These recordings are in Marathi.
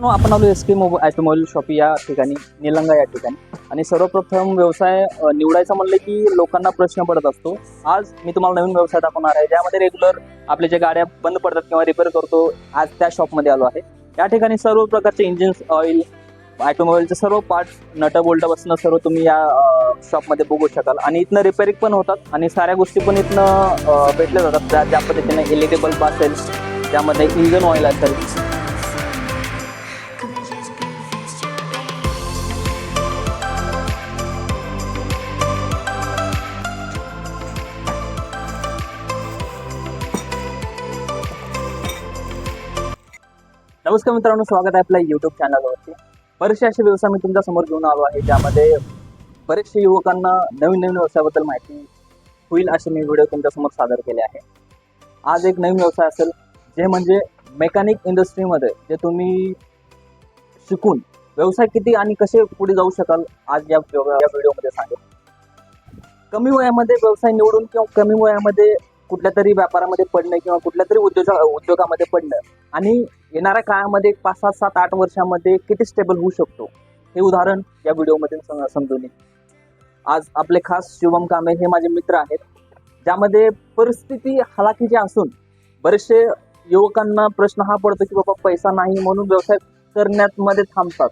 मित्रांनो, आपण आलो S K mobile automobile shop या ठिकाणी निलंगा या ठिकाणी. आणि सर्वप्रथम व्यवसाय निवडायचा म्हणलं की लोकांना प्रश्न पडत असतो. आज मी तुम्हाला नवीन व्यवसाय दाखवणार आहे. ज्यामध्ये रेग्युलर आपल्या ज्या गाड्या बंद पडतात किंवा रिपेअर करतो आज त्या शॉपमध्ये आलो आहे. या ठिकाणी सर्व प्रकारचे इंजिन्स ऑइल ऑटोमोबाईलचे सर्व पार्ट नट बोल्टापासून सर्व तुम्ही या शॉपमध्ये बघू शकाल. आणि इथनं रिपेअरिंग पण होतात. आणि साऱ्या गोष्टी पण इथनं भेटल्या जातात. ज्या ज्या पद्धतीने एल बल्ब असेल त्यामध्ये इंजन ऑइल असेल नमस्कार मित्रांनो स्वागत आहे आपल्या युट्यूब चॅनलवरती बरेचसे असे व्यवसाय मी तुमच्यासमोर घेऊन आलो आहे ज्यामध्ये बरेचसे युवकांना नवीन नवीन व्यवसायाबद्दल माहिती होईल असे मी व्हिडिओ तुमच्यासमोर सादर केले आहे. आज एक नवीन व्यवसाय असेल जे म्हणजे मेकॅनिक इंडस्ट्रीमध्ये जे तुम्ही शिकून व्यवसाय किती आणि कसे पुढे जाऊ शकाल आज या या व्हिडिओमध्ये सांगेल कमी वयामध्ये व्यवसाय निवडून किंवा कमी वयामध्ये कुठल्या तरी व्यापारामध्ये पडणं किंवा कुठल्या तरी उद्योजक उद्योगामध्ये पडणं आणि येणाऱ्या काळामध्ये पाच सात सात आठ वर्षामध्ये किती स्टेबल होऊ शकतो? हे उदाहरण या व्हिडिओमध्ये समजून आज आपले खास शुभम कामे हे माझे मित्र आहेत ज्यामध्ये परिस्थिती हलाखीची असून बरेचसे युवकांना प्रश्न हा पडतो की बाबा पैसा नाही म्हणून व्यवसाय करण्यात मध्ये थांबतात.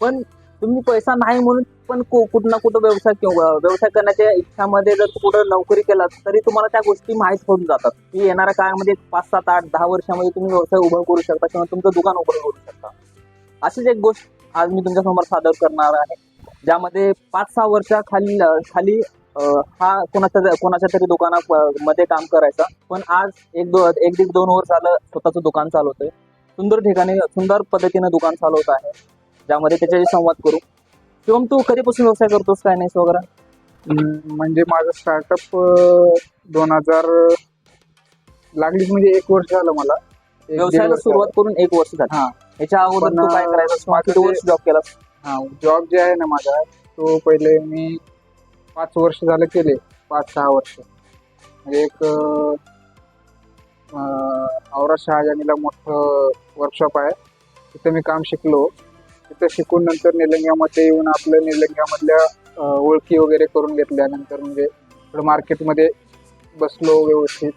पण तुम्ही पैसा नाही म्हणून पण कुठं ना कुठं व्यवसाय किंवा व्यवसाय करण्याच्या इच्छामध्ये जर कुठं नोकरी केला तरी तुम्हाला त्या गोष्टी माहीत होऊन जातात. की येणाऱ्या काळामध्ये पाच सात आठ दहा वर्षामध्ये तुम्ही व्यवसाय उभं करू शकता किंवा तुमचं दुकान उभं करू शकता. अशीच एक गोष्ट आज मी तुमच्यासमोर सादर करणार आहे. ज्यामध्ये पाच सहा वर्षा खाली खाली हा कोणाच्या कोणाच्या तरी दुकानामध्ये मध्ये काम करायचा. पण आज एक दो एक दीड दोन वर्ष झालं स्वतःचं दुकान चालवतोय. सुंदर ठिकाणी सुंदर पद्धतीने दुकान चालवत आहे. ज्यामध्ये त्याच्याशी संवाद करू. शिवम तू कधीपासून व्यवसाय करतोस? काय नाही वगैरे? म्हणजे माझं स्टार्टअप दोन हजार लागलीच म्हणजे एक वर्ष झालं मला. एक दीड व्यवसायाला वर्ष सुरुवात करून एक वर्ष झालं. हा. याच्या अगोदर पण, तू काय करायचं किंवा माझं किती ते- वर्ष जॉब केला हा जॉब जे आहे ना माझा तो पहिले मी पाच वर्ष झालं केले. पाच सहा वर्ष. म्हणजे एक अं, औरा शहाजानीला मोठं वर्कशॉप आहे. तिथं मी काम शिकलो. तिथं शिकून नंतर निलंग्यामध्ये येऊन आपलं निलंग्यामधल्या ओळखी वगैरे करून घेतल्या नंतर म्हणजे थोडं मार्केटमध्ये बसलो व्यवस्थित.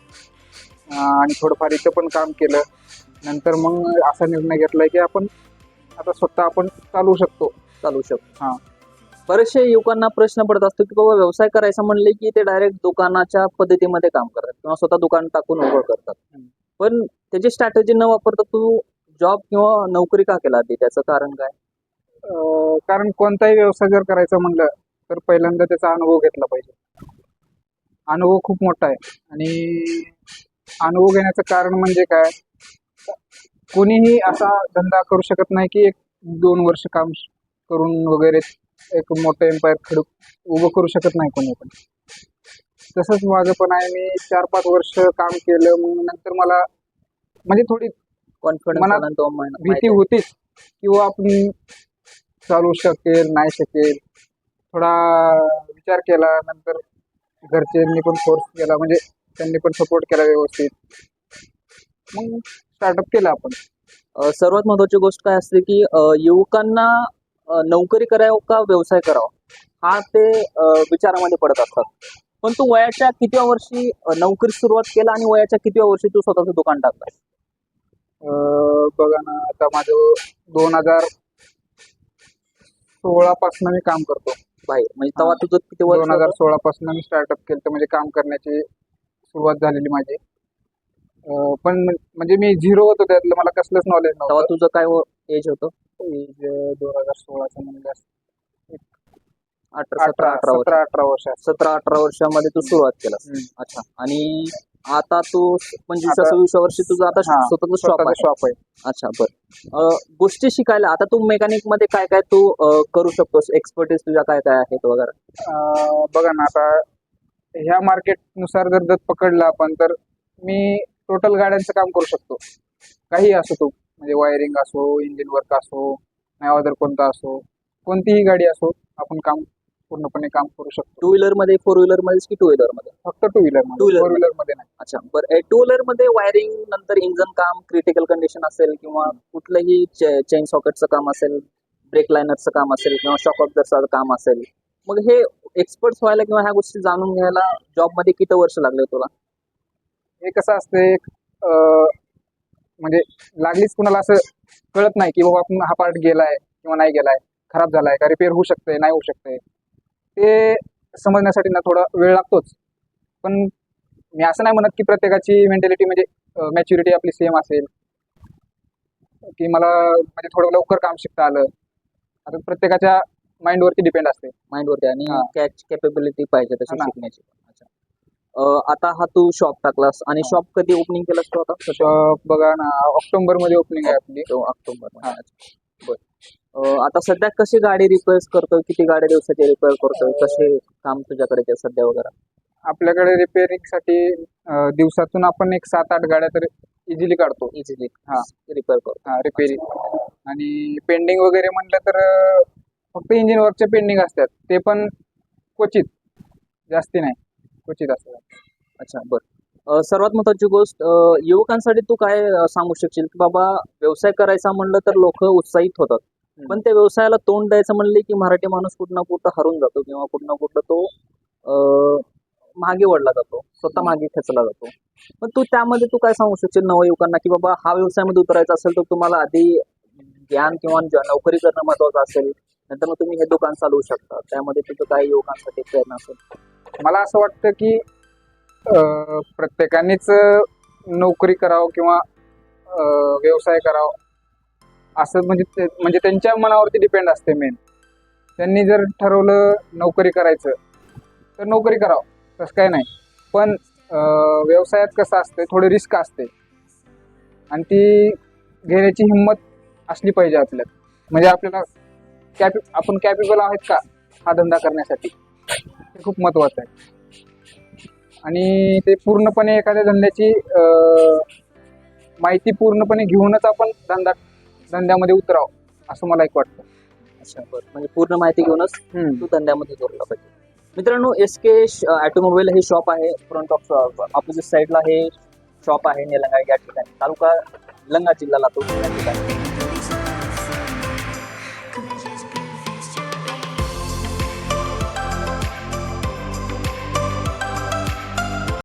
आणि थोडंफार इथं पण काम केलं. नंतर मग असा निर्णय घेतलाय की आपण आता स्वतः आपण चालवू शकतो. चालू शकतो. हा. बरेचसे युवकांना प्रश्न पडत असतो की बाबा व्यवसाय करायचा म्हणले की ते डायरेक्ट दुकानाच्या पद्धतीमध्ये काम करतात किंवा स्वतः दुकान टाकून उभं करतात. पण त्याची स्ट्रॅटेजी न वापरता तू जॉब किंवा नोकरी का केला आधी? त्याचं कारण काय? अं, कारण कोणताही व्यवसाय जर करायचा म्हणलं तर पहिल्यांदा त्याचा अनुभव घेतला पाहिजे. अनुभव खूप मोठा आहे. आणि अनुभव घेण्याचं कारण म्हणजे काय? कोणीही असा धंदा करू शकत नाही की एक दोन वर्ष काम करून वगैरे एक मोठं एम्पायर खडू उभं करू शकत नाही कोणी पण. तसंच माझं पण आहे. मी चार पाच वर्ष काम केलं मग नंतर मला म्हणजे थोडी कॉन्फिडन्स भीती होतीच. किंवा आपण चालू शकेल नाही शकेल थोडा विचार केला नंतर घरच्यांनी पण फोर्स केला म्हणजे त्यांनी पण सपोर्ट केला व्यवस्थित. मग स्टार्टअप केलं आपण. अ, सर्वात महत्वाची गोष्ट काय असते की अ, युवकांना अ, नोकरी करावं का व्यवसाय करावा? हा ते अ, विचारामध्ये पडत असतात. पण तू वयाच्या कितव्या वर्षी अ, नोकरी सुरुवात केला आणि वयाच्या कितव्या वर्षी तू स्वतःचं दुकान टाकलं बघा ना आता माझं दोन हजार सोळा पासून मी काम करतो. बाहेर. म्हणजे तेव्हा. तुझं किती वर्ष दोन हजार? सोळा पासून मी स्टार्टअप केलं म्हणजे काम करण्याची सुरुवात झालेली माझी. पण म्हणजे मी झिरो होतो त्यातलं मला कसलंच नॉलेज तेव्हा नव्हतं तुझं काय एज होतं? एज दोन हजार सोळाचं म्हणजे अठरा सतरा अठरा वर्ष. सतरा अठरा वर्ष. सतरा अठरा वर्षामध्ये तू सुरुवात हम्म. अच्छा. आणि आता तू पंचवीस आता- सव्वीस वर्षी तुझं आता हा, स्वतःचं शॉप आहे. शॉप आहे. अच्छा बर. गोष्टी शिकायला आता तू मेकॅनिकमध्ये काय काय तू अ, करू शकतोस? एक्सपर्टीज तुझ्या काय काय आहेत वगैरे? अं, बघा ना आता ह्या मार्केटनुसार जर दत पकडलं आपण तर मी टोटल गाड्यांचं काम करू शकतो. काही असो तो म्हणजे वायरिंग असो इंजिन वर्क असो नाही अदर कोणता असो कोणतीही गाडी असो आपण काम पूर्णपणे काम करू शकतो. टू व्हीलरमध्ये फोर व्हीलरमध्ये की टू व्हीलरमध्ये? फक्त टू व्हीलरमध्ये. Two-wheeler फोर व्हीलरमध्ये नाही. अच्छा बरं. टू व्हीलरमध्ये वायरिंग नंतर इंजन काम क्रिटिकल कंडिशन असेल किंवा कुठलंही चेन सॉकेटचं काम असेल ब्रेक लायनरचं काम असेल किंवा शॉक ऑब्झरचं काम असेल मग हे एक्सपर्ट व्हायला किंवा ह्या गोष्टी जाणून घ्यायला जॉबमध्ये किती वर्ष लागले तुला? हे कसं असते म्हणजे लागलीच कुणाला असं कळत नाही की बाबा आपण हा पार्ट गेलाय किंवा नाही गेलाय खराब झालाय का रिपेअर होऊ शकतंय नाही होऊ शकतंय. ते समजण्यासाठी ना थोडा वेळ लागतोच. पण मी असं नाही म्हणत की प्रत्येकाची मेंटॅलिटी म्हणजे मॅच्युरिटी आपली सेम असेल. की मला म्हणजे थोडं लवकर काम शिकता आलं. आता प्रत्येकाच्या माइंडवरती डिपेंड असते. माइंड वरती आणि हा. कॅच कॅपेबिलिटी पाहिजे तशी हा ना. शिकण्याची. अच्छा. अं, आता हा तू शॉप टाकलास आणि हा. शॉप कधी ओपनिंग केलास तू आता? शॉप बघा ना ऑक्टोबरमध्ये ओपनिंग आहे आपली. ऑक्टोबर बर. अं, आता सध्या कशी गाडी रिपेअर्स करतोय? किती गाड्या दिवसाची रिपेअर करतोय? कसे काम तुझ्याकडे सध्या वगैरे? आपल्याकडे रिपेअरिंगसाठी दिवसातून आपण एक सात आठ गाड्या तर इझिली काढतो. इझिली हा. रिपेअर करतो. रिपेअरिंग आणि पेंडिंग वगैरे म्हटलं तर फक्त इंजिन वर्कचे पेंडिंग असतात. ते पण क्वचित. जास्ती नाही. क्वचित असतात. अच्छा बर. सर्वात महत्वाची गोष्ट युवकांसाठी तू काय सांगू शकशील? की बाबा व्यवसाय करायचा म्हणलं तर लोक उत्साहित होतात. पण त्या व्यवसायाला तोंड द्यायचं म्हणले की मराठी माणूस कुठं ना कुठं हरून जातो किंवा कुठं ना कुठं तो अं, मागे वळला जातो स्वतः मागे खेचला जातो. पण तू त्यामध्ये तू काय सांगू शकशील नवयुवकांना की बाबा हा व्यवसायामध्ये उतरायचा असेल तर तुम्हाला आधी ज्ञान किंवा नोकरी करणं महत्वाचं असेल नंतर मग तुम्ही हे दुकान चालवू शकता. त्यामध्ये तुझं काय युवकांसाठी प्रेरणा असेल. मला असं वाटतं की प्रत्येकानेच नोकरी करावं किंवा व्यवसाय करावं. असं म्हणजे ते- म्हणजे त्यांच्या मनावरती डिपेंड असते मेन त्यांनी जर ठरवलं नोकरी करायचं तर नोकरी करावं तसं काय नाही. पण व्यवसायात कसं असतं थोडी रिस्क असते. आणि ती घेण्याची हिंमत असली पाहिजे आपल्यात. म्हणजे आपल्याला कॅपि आपण कॅपेबल आहेत का हा धंदा करण्यासाठी? हे खूप महत्वाचं आहे. आणि ते पूर्णपणे एखाद्या धंद्याची माहिती पूर्णपणे घेऊनच आपण धंदा धंद्यामध्ये उतरावं असं मला एक वाटतं. अच्छा बरं. म्हणजे पूर्ण माहिती घेऊनच हम्म. तू धंद्यामध्ये जोडला पाहिजे. मित्रांनो एस के ऑटोमोबाईल हे शॉप आहे फ्रंट ऑफ ऑपोजिट साईडला हे शॉप आहे निलंगा या ठिकाणी. तालुका निलंगा जिल्हा लातूर या ठिकाणी.